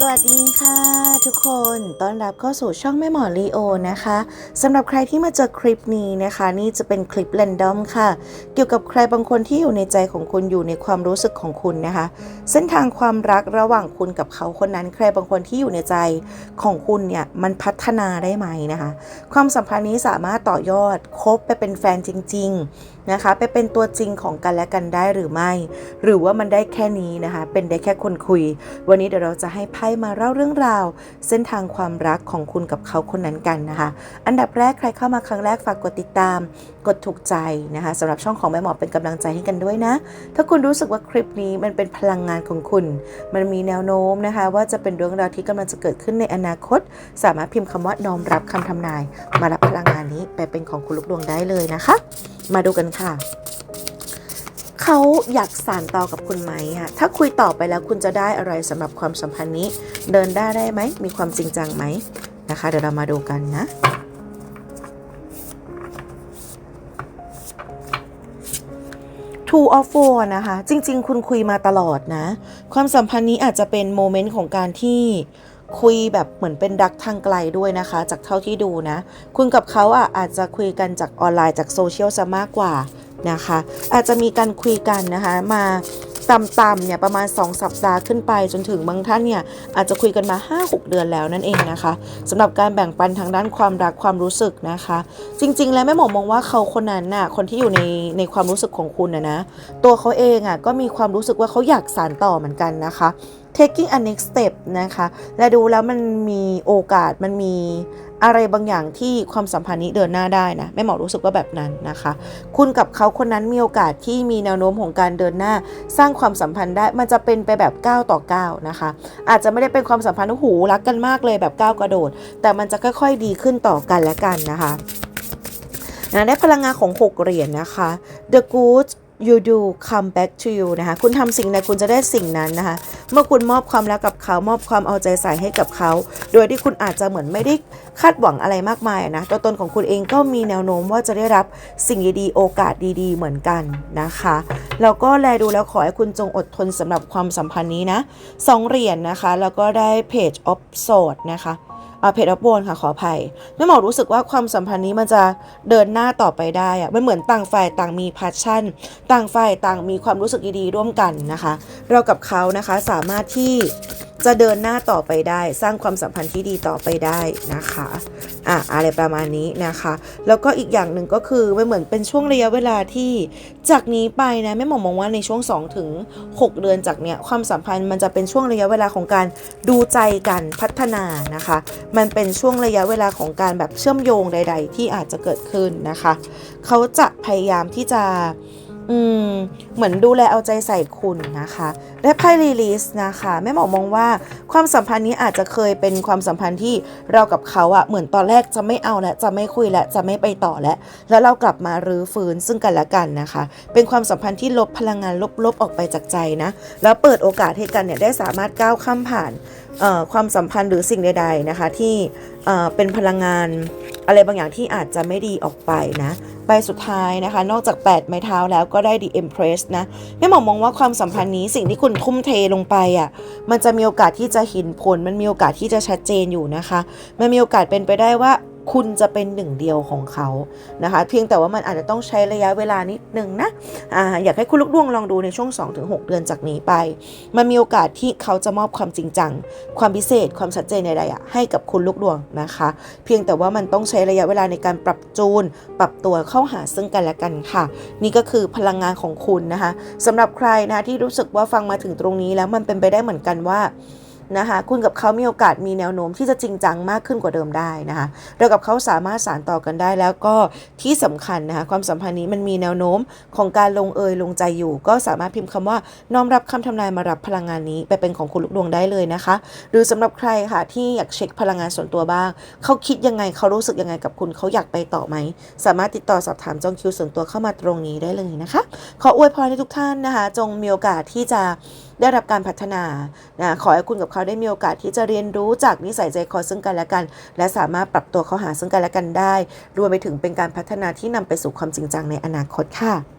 สวัสดีค่ะทุกคนต้อนรับเข้าสู่ช่องแม่หมอลีโอนะคะสำหรับใครที่มาเจอคลิปนี้นะคะ นี่จะเป็นคลิปแรนดอมค่ะ เกี่ยวกับใครบางคนที่อยู่ในใจของคุณอยู่ในความรู้สึกของคุณนะคะ เส้นทางความรักระหว่างคุณกับเขาคนนั้น ใครบางคนที่อยู่ในใจของคุณเนี่ยมันพัฒนาได้ไหมนะคะ ความสัมพันธ์นี้สามารถต่อยอดคบไปเป็นแฟนจริง ๆ นะคะ ไปเป็นตัวจริงของกันและกันได้หรือไม่ หรือว่ามันได้แค่นี้นะคะ เป็นได้แค่คนคุย วันนี้เดี๋ยวเราจะให้ไพ่มาเล่าเรื่องราว เส้นทางความรักของคุณกับเขาคนนั้นกันนะคะ อันดับแรกใครเข้ามาครั้งแรกฝากกดติดตาม กดถูกใจนะคะสำหรับช่องของแม่หมอเป็นกำลังใจให้กันด้วยนะ ถ้าคุณรู้สึกว่าคลิปนี้มันเป็นพลังงานของคุณ มันมีแนวโน้มนะคะ ว่าจะเป็นเรื่องราวที่กำลังจะเกิดขึ้นในอนาคต สามารถพิมพ์คำว่าน้อมรับคำทำนาย มารับพลังงานนี้ไปเป็นของคุณลูกดวงได้เลยนะคะ มาดูกันค่ะ เขาอยากสานต่อกับคุณไหมอะถ้าคุยต่อไปแล้วคุณจะได้อะไรสำหรับความสัมพันธ์นี้ เดินได้ได้ไหม มีความจริงจังไหมนะคะ เดี๋ยวเรามาดูกันนะ Two of Four นะคะ จริง ๆ คุณคุยมาตลอดนะ ความสัมพันธ์นี้อาจจะเป็นโมเมนต์ของการที่ คุยแบบเหมือนเป็นรักทางไกลด้วยนะคะ จากเท่าที่ดูนะ คุณกับเขาอะอาจจะคุยกันจากออนไลน์จากโซเชียลซะมากกว่านะคะ อาจจะมีการคุยกันนะคะมาต่ำๆเนี่ยประมาณ 2 สัปดาห์ขึ้นไปจนถึงบางท่านเนี่ยอาจจะคุยกันมา 5-6 เดือนแล้วนั่นเองนะคะสำหรับการแบ่งปันทางด้านความรักความรู้สึกนะคะ จริง ๆ แล้วแม่หมอมองว่าเขาคนนั้นน่ะคนที่อยู่ในในความรู้สึกของคุณนะนะตัวเขาเองอะก็มีความรู้สึกว่าเขาอยากสานต่อเหมือนกันนะคะ taking a next step นะคะ และดูแล้วมันมีโอกาสมันมีอะไรบางอย่างที่ความสัมพันธ์นี้เดินหน้าได้นะแม่หมอรู้สึกว่าแบบนั้นนะคะ คุณกับเขาคนนั้นมีโอกาสที่มีแนวโน้มของการเดินหน้า สร้างความสัมพันธ์ได้มันจะเป็นไปแบบก้าวต่อก้าวนะคะ อาจจะไม่ได้เป็นความสัมพันธ์หูรักกันมากเลยแบบก้าวกระโดด แต่มันจะค่อยๆดีขึ้นต่อกันและกันนะคะนะได้พลังงานของ 6 เหรียญนะคะ the good you do come back to you นะคะ คุณทำสิ่งใดคุณจะได้สิ่งนั้นนะคะ เมื่อคุณมอบความรักกับเขา มอบความเอาใจใส่ให้กับเขา โดยที่คุณอาจจะเหมือนไม่ได้คาดหวังอะไรมากมายนะ ตัวตนของคุณเองก็มีแนวโน้มว่าจะได้รับสิ่งดีๆ โอกาสดีๆ เหมือนกันนะคะ แล้วก็แลดูแล้วขอให้คุณจงอดทนสำหรับความสัมพันธ์นี้นะสองเหรียญนะคะ แล้วก็ได้ page of sword นะคะ เพจอัพโวนค่ะขออภัยแม่หมอรู้สึกว่าความสัมพันธ์นี้มันจะเดินหน้าต่อไปได้อะมันเหมือนต่างฝ่ายต่างมีพาชั่น ต่างฝ่ายต่างมีความรู้สึกดีๆร่วมกันนะคะ เรากับเขานะคะสามารถที่จะเดินหน้าต่อไปได้ สร้างความสัมพันธ์ที่ดีต่อไปได้นะคะ อะอะไรประมาณนี้นะคะ แล้วก็อีกอย่างหนึ่งก็คือมันเหมือนเป็นช่วงระยะเวลาที่จากนี้ไปนะแม่หมอมองว่าในช่วง2ถึง6เดือนจากเนี้ยความสัมพันธ์มันจะเป็นช่วงระยะเวลาของการดูใจกันพัฒนานะคะ มันเป็นช่วงระยะเวลาของการแบบเชื่อมโยงใด ๆ ที่อาจจะเกิดขึ้นนะคะ เขาจะพยายามที่จะ อืม เหมือนดูแลเอาใจใส่คุณนะคะ และไพ่รีลิสนะคะแม่หมอมองว่าความสัมพันธ์นี้อาจจะเคยเป็นความสัมพันธ์ที่เรากับเขาอะเหมือนตอนแรกจะไม่เอาและจะไม่คุยและจะไม่ไปต่อแล้วแล้วเรากลับมารื้อฟื้นซึ่งกันและกันนะคะ เป็นความสัมพันธ์ที่ลบพลังงานลบๆออกไปจากใจนะ แล้วเปิดโอกาสให้กันเนี่ยได้สามารถก้าวข้ามผ่าน ความสัมพันธ์หรือสิ่งใด ๆนะคะ ที่เป็นพลังงานอะไรบางอย่างที่อาจจะไม่ดีออกไปนะใบสุดท้ายนะคะ นอกจาก 8 ไม้เท้าแล้วก็ได้ The Empress นะแม่หมอมองว่าความสัมพันธ์นี้สิ่งที่คุณทุ่มเทลงไปอะ่ะมันจะมีโอกาสที่จะเห็นผล มันมีโอกาสที่จะชัดเจนอยู่นะคะ มันมีโอกาสเป็นไปได้ว่า คุณจะเป็นหนึ่งเดียวของเขานะคะ เพียงแต่ว่ามันอาจจะต้องใช้ระยะเวลานิดนึงนะอาอยากให้คุณลูกดวงลองดูในช่วง 2-6 เดือนจากนี้ไป มันมีโอกาสที่เขาจะมอบความจริงจัง ความพิเศษ ความชัดเจนใดๆให้กับคุณลูกดวงนะคะ เพียงแต่ว่ามันต้องใช้ระยะเวลาในการปรับจูน ปรับตัวเข้าหาซึ่งกันและกันค่ะ นี่ก็คือพลังงานของคุณนะคะสำหรับใครนะที่รู้สึกว่าฟังมาถึงตรงนี้แล้วมันเป็นไปได้เหมือนกันว่า นะคะคุณกับเขามีโอกาสมีแนวโน้มที่จะจริงจังมากขึ้นกว่าเดิมได้นะคะเรากับเขาสามารถสานต่อกันได้แล้วก็ที่สำคัญนะคะความสัมพันธ์นี้มันมีแนวโน้มของการลงเอยลงใจอยู่ ก็สามารถพิมพ์คำว่าน้อมรับคำทำนายมารับพลังงานนี้ไปเป็นของคุณลูกดวงได้เลยนะคะ หรือสำหรับใครค่ะที่อยากเช็คพลังงานส่วนตัวบ้าง เขาคิดยังไงเขารู้สึกยังไงกับคุณเขาอยากไปต่อไหม สามารถติดต่อสอบถามจองคิวส่วนตัวเข้ามาตรงนี้ได้เลยนะคะ ขออวยพรให้ทุกท่านนะคะ จงมีโอกาสที่จะ ได้รับการพัฒนานะขอให้คุณกับเขาได้มีโอกาสที่จะเรียนรู้จากนิสัยใจคอซึ่งกันและกัน และสามารถปรับตัวเข้าหาซึ่งกันและกันได้ รวมไปถึงเป็นการพัฒนาที่นำไปสู่ความจริงจังในอนาคตค่ะ